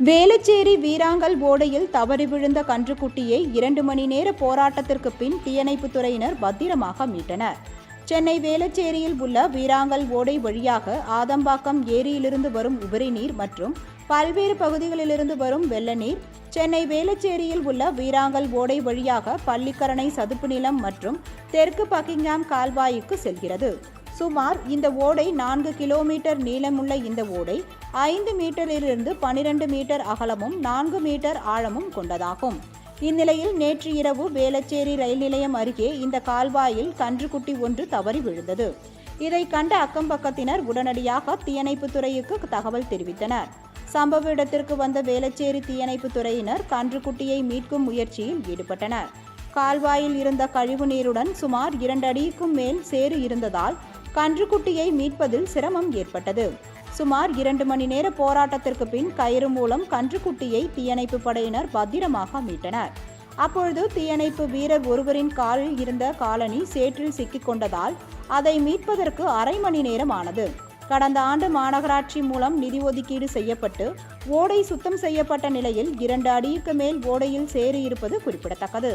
வேலச்சேரி வீராங்கல் ஓடையில் தவறி விழுந்த கன்றுக்குட்டியை இரண்டு மணி நேர போராட்டத்திற்கு பின் தீயணைப்புத் துறையினர் பத்திரமாக மீட்டனர். சென்னை வேலச்சேரியில் உள்ள வீராங்கல் ஓடை வழியாக ஆதம்பாக்கம் ஏரியிலிருந்து வரும் உபரி நீர் மற்றும் பல்வேறு பகுதிகளிலிருந்து வரும் வெள்ள நீர் சென்னை வேலச்சேரியில் உள்ள வீராங்கல் ஓடை வழியாக பள்ளிக்கரணை சதுப்பு நிலம் மற்றும் தெற்கு பக்கிங்காம் கால்வாய்க்கு செல்கிறது. சுமார் இந்த ஓடை நான்கு கிலோமீட்டர் நீளமுள்ள இந்த ஓடை ஐந்து மீட்டரிலிருந்து பனிரெண்டு மீட்டர் அகலமும் நான்கு மீட்டர் ஆழமும் கொண்டதாகும். இந்நிலையில் நேற்று இரவு வேளச்சேரி ரயில் நிலையம் அருகே இந்த கால்வாயில் கன்றுக்குட்டி ஒன்று தவறி விழுந்தது. இதை கண்ட அக்கம் பக்கத்தினர் உடனடியாக தீயணைப்பு துறைக்கு தகவல் தெரிவித்தனர். சம்பவ இடத்திற்கு வந்த வேளச்சேரி தீயணைப்பு துறையினர் கன்றுக்குட்டியை மீட்கும் முயற்சியில் ஈடுபட்டனர். கால்வாயில் இருந்த கழிவு நீருடன் சுமார் இரண்டு அடிக்கும் மேல் சேறு இருந்ததால் கன்றுக்குட்டியை மீட்பதில் சிரமம் ஏற்பட்டது. சுமார் இரண்டு மணி நேர போராட்டத்திற்கு பின் கயிறு மூலம் கன்றுக்குட்டியை தீயணைப்பு படையினர் பத்திரமாக மீட்டனர். அப்பொழுது தீயணைப்பு வீரர் ஒருவரின் காலில் இருந்த காலனி சேற்றில் சிக்கிக் கொண்டதால் அதை மீட்பதற்கு அரை மணி நேரம் ஆனது கடந்த ஆண்டு மாநகராட்சி மூலம் நிதி ஒதுக்கீடு செய்யப்பட்டு ஓடை சுத்தம் செய்யப்பட்ட நிலையில் இரண்டு அடிக்கு மேல் ஓடையில் சேறு இருப்பது குறிப்பிடத்தக்கது.